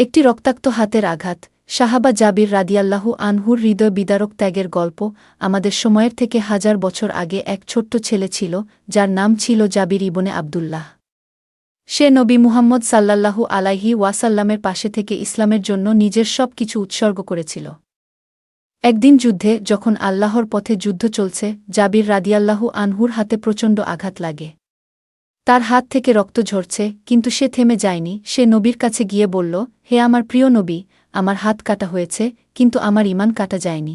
একটি রক্তাক্ত হাতের আঘাত, সাহাবা জাবির রাদিয়াল্লাহু আনহুর হৃদয় বিদারক ত্যাগের গল্প, আমাদের সময়ের থেকে হাজার বছর আগে এক ছোট্ট ছেলে ছিল, যার নাম ছিল জাবির ইবনে আবদুল্লাহ। সে নবী মুহাম্মদ সাল্লাল্লাহু আলাইহি ওয়াসাল্লামের পাশে থেকে ইসলামের জন্য নিজের সব কিছু উৎসর্গ করেছিল। একদিন যুদ্ধে, যখন আল্লাহর পথে যুদ্ধ চলছে, জাবির রাদিয়াল্লাহু আনহুর হাতে প্রচণ্ড আঘাত লাগে। তার হাত থেকে রক্ত ঝরছে, কিন্তু সে থেমে যায়নি। সে নবীর কাছে গিয়ে বলল, হে আমার প্রিয় নবী, আমার হাত কাটা হয়েছে, কিন্তু আমার ইমান কাটা যায়নি।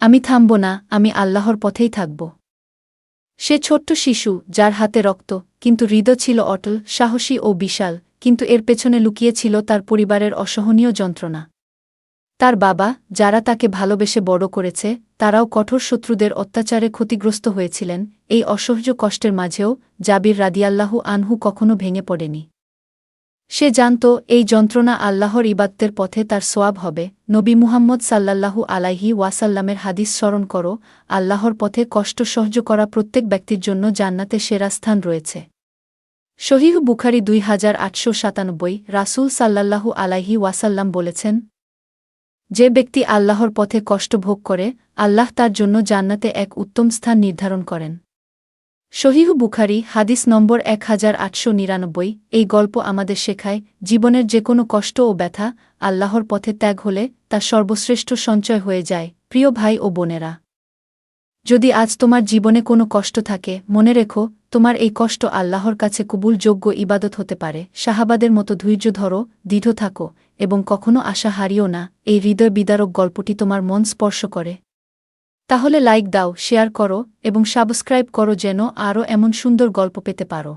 আমি থামব না, আমি আল্লাহর পথেই থাকব। সে ছোট্ট শিশু, যার হাতে রক্ত, কিন্তু হৃদয় ছিল অটল, সাহসী ও বিশাল, কিন্তু এর পেছনে লুকিয়েছিল তার পরিবারের অসহনীয় যন্ত্রণা। তার বাবা, যারা তাকে ভালোবেসে বড় করেছে, তারাও কঠোর শত্রুদের অত্যাচারে ক্ষতিগ্রস্ত হয়েছিলেন, এই অসহ্য কষ্টের মাঝেও জাবির রাদিয়াল্লাহু আনহু কখনো ভেঙে পড়েনি। সে জানত, এই যন্ত্রণা আল্লাহর ইবাত্তের পথে তার সোয়াব হবে। নবী মুহাম্মদ সাল্লাল্লাহু আলাইহি ওয়াসাল্লামের হাদিস স্মরণ করো, আল্লাহর পথে কষ্ট সহ্য করা প্রত্যেক ব্যক্তির জন্য জান্নাতে সেরা স্থান রয়েছে। শহীহ বুখারি দুই হাজার আটশো সাতানব্বই, রাসূল সাল্লাল্লাহু আলাইহি ওয়াসাল্লাম বলেছেন যে ব্যক্তি আল্লাহর পথে কষ্ট ভোগ করে, আল্লাহ তার জন্য জান্নাতে এক উত্তম স্থান নির্ধারণ করেন। শহীহ বুখারি, হাদিস নম্বর এক হাজার আটশো নিরানব্বই, এই গল্প আমাদের শেখায়, জীবনের যে কোনো কষ্ট ও ব্যথা আল্লাহর পথে ত্যাগ হলে তা সর্বশ্রেষ্ঠ সঞ্চয় হয়ে যায়, প্রিয় ভাই ও বোনেরা। যদি আজ তোমার জীবনে কোনো কষ্ট থাকে, মনে রেখো তোমার এই কষ্ট আল্লাহর কাছে কবুলযোগ্য ইবাদত হতে পারে। শাহাবাদের মতো ধৈর্য ধরো, দৃঢ় থাকো, এবং কখনো আশা হারিও না। এই হৃদয় বিদারক গল্পটি তোমার মন স্পর্শ করে। তাহলে লাইক দাও, শেয়ার করো, এবং সাবস্ক্রাইব করো যেন আরও এমন সুন্দর গল্প পেতে পারো।